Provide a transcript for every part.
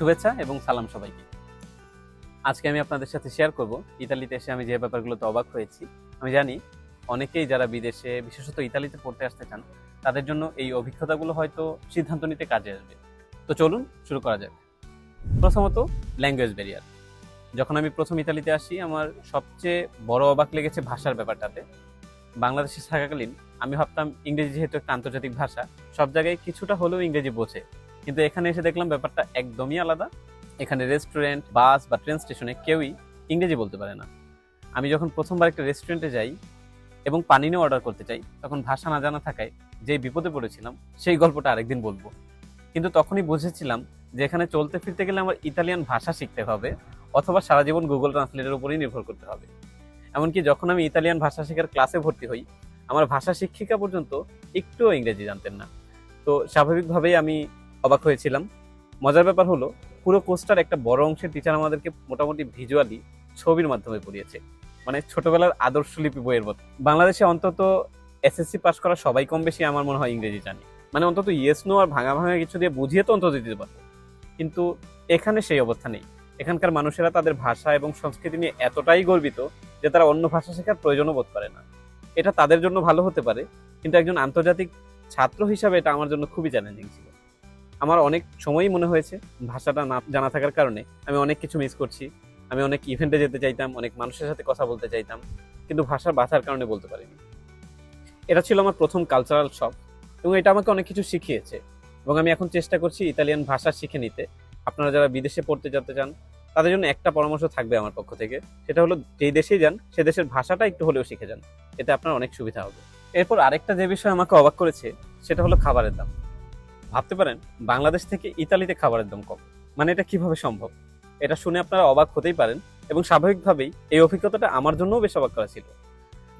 শুভেচ্ছা এবং সালাম সবাইকে। আজকে আমি আপনাদের সাথে শেয়ার করব। ইতালিতে এসে আমি যে ব্যাপারগুলোতে অবাক হয়েছি, আমি জানি অনেকেই যারা বিদেশে, বিশেষত ইতালিতে পড়তে আসতে চান, তাদের জন্য এই অভিজ্ঞতাগুলো হয়তো সিদ্ধান্ত নিতে কাজে আসবে। তো চলুন শুরু করা যাক। প্রথমত ল্যাঙ্গুয়েজ ব্যারিয়ার যখন আমি প্রথম ইতালিতে আসি, আমার সবচেয়ে বড় অবাক লেগেছে ভাষার ব্যাপারটাতে। বাংলাদেশে থাকাকালীন আমি ভাবতাম ইংরেজি যেহেতু একটা আন্তর্জাতিক ভাষা, সব জায়গায় কিছুটা হলেও ইংরেজি বোঝে। কিন্তু এখানে এসে দেখলাম ব্যাপারটা একদমই আলাদা। এখানে রেস্টুরেন্ট বাস বা ট্রেন স্টেশনে কেউই ইংরেজি বলতে পারে না। আমি যখন প্রথমবার একটা রেস্টুরেন্টে যাই এবং পানি নিয়ে অর্ডার করতে চাই, তখন ভাষা না জানা থাকায় যে বিপদে পড়েছিলাম, সেই গল্পটা আরেকদিন বলব। কিন্তু তখনই বুঝেছিলাম যে এখানে চলতে ফিরতে গেলে আমার ইতালিয়ান ভাষা শিখতে হবে অথবা সারা জীবন গুগল ট্রান্সলেটের উপরেই নির্ভর করতে হবে। এমনকি যখন আমি ইতালিয়ান ভাষা শেখার ক্লাসে ভর্তি হই, আমার ভাষা শিক্ষিকা পর্যন্ত একটুও ইংরেজি জানতেন না। তো স্বাভাবিকভাবেই আমি অবাক হয়েছিলাম। মজার ব্যাপার হলো, পুরো কোর্সটার একটা বড় অংশের টিচার আমাদেরকে মোটামুটি ভিজুয়ালি ছবির মাধ্যমে পড়িয়েছে মানে ছোটবেলার আদর্শ লিপি বইয়ের মতো। বাংলাদেশে অন্তত এসএসসি পাস করা সবাই কম বেশি আমার মনে হয় ইংরেজি জানি। মানে অন্তত ইয়েস নো আর ভাঙা ভাঙা কিছু দিয়ে বুঝিয়ে তো অন্তত দিতে পারতো। কিন্তু এখানে সেই অবস্থা নেই। এখানকার মানুষেরা তাদের ভাষা এবং সংস্কৃতি নিয়ে এতটাই গর্বিত যে তারা অন্য ভাষা শেখার প্রয়োজনও বোধ করে না। এটা তাদের জন্য ভালো হতে পারে, কিন্তু একজন আন্তর্জাতিক ছাত্র হিসাবে এটা আমার জন্য খুবই চ্যালেঞ্জিং ছিল। আমার অনেক সময়ই মনে হয়েছে ভাষাটা না জানা থাকার কারণে আমি অনেক কিছু মিস করছি। আমি অনেক ইভেন্টে যেতে চাইতাম, অনেক মানুষের সাথে কথা বলতে চাইতাম, কিন্তু ভাষা বাঁচার কারণে বলতে পারিনি। এটা ছিল আমার প্রথম কালচারাল শখ এবং এটা আমাকে অনেক কিছু শিখিয়েছে এবং আমি এখন চেষ্টা করছি ইতালিয়ান ভাষা শিখে নিতে। আপনারা যারা বিদেশে পড়তে যেতে চান, তাদের জন্য একটা পরামর্শ থাকবে আমার পক্ষ থেকে। সেটা হলো, যেই দেশেই যান, সে দেশের ভাষাটা একটু হলেও শিখে যান। এতে আপনার অনেক সুবিধা হবে। এরপর আরেকটা যে বিষয় আমাকে অবাক করেছে, সেটা হলো খাবারের দাম। ভাবতে পারেন, বাংলাদেশ থেকে ইতালিতে খাবারের দাম কম। মানে এটা কীভাবে সম্ভব? এটা শুনে আপনারা অবাক হতেই পারেন এবং স্বাভাবিকভাবেই এই অভিজ্ঞতাটা আমার জন্যও বেশ অবাক করা ছিল।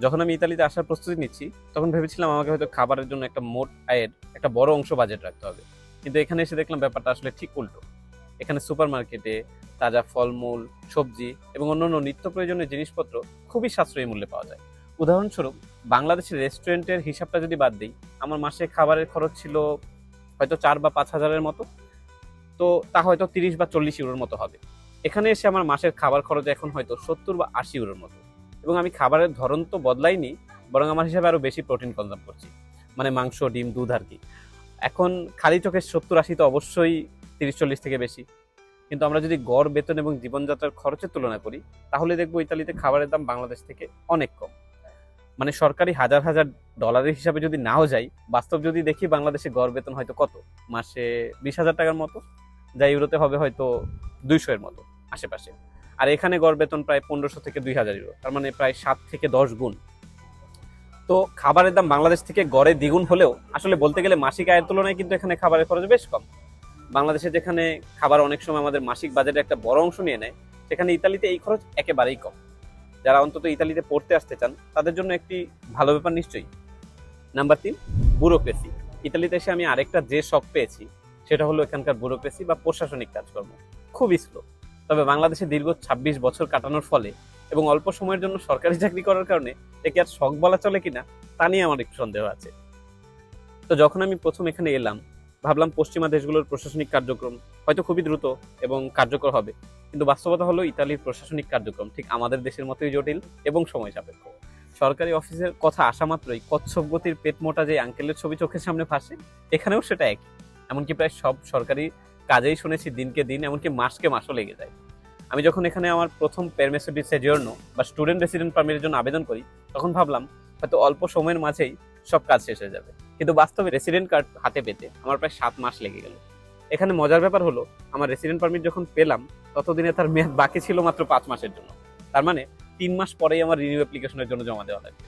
যখন আমি ইতালিতে আসার প্রস্তুতি নিচ্ছি, তখন ভেবেছিলাম আমাকে হয়তো খাবারের জন্য একটা মোট আয়ের একটা বড় অংশ বাজেট রাখতে হবে। কিন্তু এখানে এসে দেখলাম ব্যাপারটা আসলে ঠিক উল্টো। এখানে সুপার মার্কেটে তাজা ফলমূল, সবজি এবং অন্যান্য নিত্য প্রয়োজনীয় জিনিসপত্র খুবই সাশ্রয়ী মূল্যে পাওয়া যায়। উদাহরণস্বরূপ বাংলাদেশের রেস্টুরেন্টের হিসাবটা যদি বাদ দিই, আমার মাসে খাবারের খরচ ছিল হয়তো চার বা পাঁচ হাজারের মতো। তো তা হয়তো তিরিশ বা চল্লিশ ইউরোর মতো হবে। এখানে এসে আমার মাসের খাবার খরচ এখন হয়তো সত্তর বা আশি ইউরোর মতো। এবং আমি খাবারের ধরন তো বদলাইনি, বরং আমার হিসাবে আরও বেশি প্রোটিন কনজাম করছি। মানে মাংস, ডিম, দুধ আর কি। এখন খালি চোখে সত্তর আশি তো অবশ্যই তিরিশ, চল্লিশ থেকে বেশি। কিন্তু আমরা যদি গড়, বেতন এবং জীবনযাত্রার খরচের তুলনা করি, তাহলে দেখব ইতালিতে খাবারের দাম বাংলাদেশ থেকে অনেক কম। মানে সরকারি হাজার হাজার ডলারের হিসাবে যদি নাও যাই, বাস্তব যদি দেখি বাংলাদেশে গড় বেতন হয়তো কত? মাসে বিশ হাজার টাকার মতো, যা ইউরোতে হবে হয়তো দুইশো এর মতো আশেপাশে। আর এখানে গড় বেতন প্রায় পনেরোশো থেকে দুই হাজার ইউরো তার মানে প্রায় সাত থেকে দশ গুণ। তো খাবারের দাম বাংলাদেশ থেকে গড়ে দ্বিগুণ হলেও, আসলে বলতে গেলে মাসিক আয়ের তুলনায় কিন্তু এখানে খাবারের খরচ বেশ কম। বাংলাদেশে যেখানে খাবার অনেক সময় আমাদের মাসিক বাজেটে একটা বড় অংশ নিয়ে নেয়, সেখানে ইতালিতে এই খরচ একেবারেই কম। যারা অন্তত ইতালিতে পড়তে আসতে চান, তাদের জন্য একটি ভালো ব্যাপার নিশ্চয়ই। নাম্বার তিন ব্যুরোক্রেসি ইতালিতে এসে আমি আরেকটা যে শখ পেয়েছি, সেটা হলো এখানকার ব্যুরোক্রেসি বা প্রশাসনিক কাজকর্ম। খুব স্লো তবে বাংলাদেশে দীর্ঘ ছাব্বিশ বছর কাটানোর ফলে এবং অল্প সময়ের জন্য সরকারি চাকরি করার কারণে একে আর শখ বলা চলে কিনা, তা নিয়ে আমার একটু সন্দেহ আছে। তো যখন আমি প্রথম এখানে এলাম, ভাবলাম পশ্চিমা দেশগুলোর প্রশাসনিক কার্যক্রম হয়তো খুবই দ্রুত এবং কার্যকর হবে। কিন্তু বাস্তবতা হলো ইতালির প্রশাসনিক কার্যক্রম, ঠিক আমাদের দেশের মতোই জটিল এবং সময় সাপেক্ষ। সরকারি অফিসের কথা আসা মাত্রই কচ্ছপ গতির পেট মোটা যে আঙ্কেলের ছবি চোখের সামনে ফাঁসে এখানেও সেটা একই। এমনকি প্রায় সব সরকারি কাজেই শুনেছি দিনকে দিন, এমনকি মাসকে মাসও লেগে যায়। আমি যখন এখানে আমার প্রথম পেরমেসো সেজিওর্ন বা স্টুডেন্ট রেসিডেন্ট পারমিটের জন্য আবেদন করি, তখন ভাবলাম, হয়তো অল্প সময়ের মাঝেই সব কাজ শেষ হয়ে যাবে। কিন্তু বাস্তবে রেসিডেন্ট কার্ড হাতে পেতে আমার প্রায় সাত মাস লেগে গেল। এখানে মজার ব্যাপার হলো, আমার রেসিডেন্ট পারমিট যখন পেলাম, ততদিনে তার মেয়াদ বাকি ছিল মাত্র পাঁচ মাসের জন্য। তার মানে তিন মাস পরেই আমার রিনিউ অ্যাপ্লিকেশনের জন্য জমা দেওয়া লাগবে।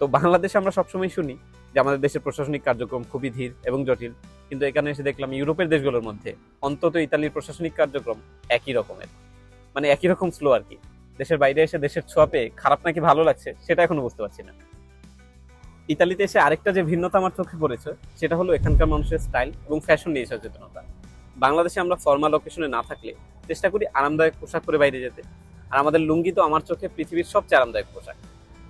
তো বাংলাদেশে আমরা সবসময় শুনি যে আমাদের দেশের প্রশাসনিক কার্যক্রম খুবই ধীর এবং জটিল। কিন্তু এখানে এসে দেখলাম ইউরোপের দেশগুলোর মধ্যে অন্তত ইতালির প্রশাসনিক কার্যক্রম একই রকমের। মানে একই রকম স্লো আর কি। দেশের বাইরে এসে দেশের ছোঁয়া পেয়ে খারাপ নাকি ভালো লাগছে, সেটা এখনও বুঝতে পারছি না। ইতালিতে এসে আরেকটা যে ভিন্নতা আমার চোখে পড়েছে, সেটা হলো এখানকার মানুষের স্টাইল এবং ফ্যাশন নিয়ে সচেতনতা। বাংলাদেশে আমরা ফর্মাল লোকেশনে না থাকলে চেষ্টা করি আরামদায়ক পোশাক পরে বাইরে যেতে। আর আমাদের লুঙ্গি তো আমার চোখে পৃথিবীর সবচেয়ে আরামদায়ক পোশাক।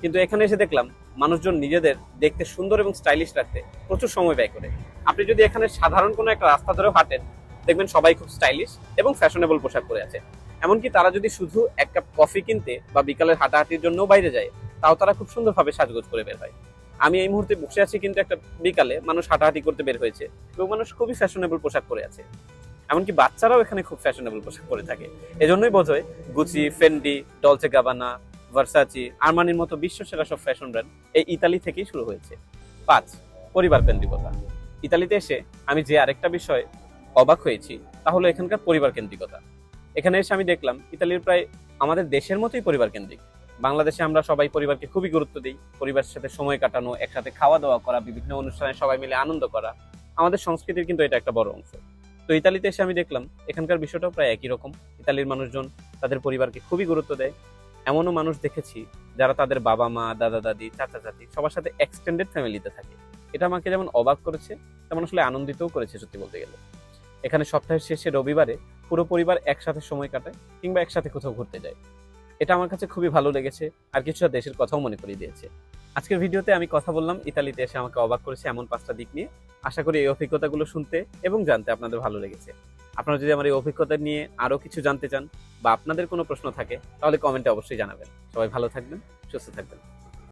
কিন্তু এখানে এসে দেখলাম, মানুষজন নিজেদের দেখতে সুন্দর এবং স্টাইলিশ রাখতে প্রচুর সময় ব্যয় করে। আপনি যদি এখানে সাধারণ কোনো একটা রাস্তা ধরেও হাঁটেন, দেখবেন সবাই খুব স্টাইলিশ এবং ফ্যাশনেবল পোশাক পরে আছে। এমনকি তারা যদি শুধু এক কাপ কফি কিনতে বা বিকালের হাঁটাহাঁটির জন্য বাইরে যায়, তাও তারা খুব সুন্দরভাবে সাজগোজ করে বের হয়। আমি এই মুহূর্তে বসে আছি কিন্তু একটা বিকালে মানুষ হাঁটাহাঁটি করতে বের হয়েছে এবং মানুষ খুবই ফ্যাশনেবল পোশাক পরে আছে। এমনকি বাচ্চারাও এখানে খুব ফ্যাশনেবল পোশাক পরে থাকে। এজন্যই হয় Gucci Fendi Dolce Gabbana Versace আরমানির মতো বিশ্ব সেরা সব ফ্যাশন ব্র্যান্ড এই ইতালি থেকেই শুরু হয়েছে। পাঁচ, পরিবার কেন্দ্রিকতা। ইতালিতে এসে আমি যে আরেকটা বিষয় অবাক হয়েছি তাহলে এখানকার পরিবার কেন্দ্রিকতা। এখানে এসে আমি দেখলাম ইতালির প্রায় আমাদের দেশের মতোই পরিবার কেন্দ্রিক। বাংলাদেশে আমরা সবাই পরিবারকে খুবই গুরুত্ব দিই। পরিবারের সাথে সময় কাটানো, একসাথে খাওয়া দাওয়া করা, বিভিন্ন অনুষ্ঠানে সবাই মিলে আনন্দ করা। আমাদের সংস্কৃতির কিন্তু এটা একটা বড় অংশ। তো ইতালিতে এসে আমি দেখলাম, এখানকার বিষয়টাও প্রায় একই রকম। ইতালির মানুষজন তাদের পরিবারকে খুবই গুরুত্ব দেয়। এমনও মানুষ দেখেছি যারা তাদের বাবা মা দাদা দাদি চাচা চাচি সবার সাথে এক্সটেন্ডেড ফ্যামিলিতে থাকে। এটা আমাকে যেমন অবাক করেছে, তেমন আসলে আনন্দিতও করেছে সত্যি বলতে গেলে। এখানে সপ্তাহের শেষে রবিবারে পুরো পরিবার একসাথে সময় কাটায় কিংবা একসাথে কোথাও ঘুরতে যায়। এটা আমার কাছে খুবই ভালো লেগেছে আর কিছুটা দেশের কথাও মনে করিয়ে দিয়েছে। আজকের ভিডিওতে আমি কথা বললাম, ইতালিতে এসে আমাকে অবাক করেছে এমন পাঁচটা দিক নিয়ে। আশা করি এই অভিজ্ঞতাগুলো শুনতে এবং জানতে আপনাদের ভালো লেগেছে। আপনারা যদি আমার এই অভিজ্ঞতা নিয়ে আরও কিছু জানতে চান বা আপনাদের কোনো প্রশ্ন থাকে, তাহলে কমেন্টে অবশ্যই জানাবেন। সবাই ভালো থাকবেন, সুস্থ থাকবেন।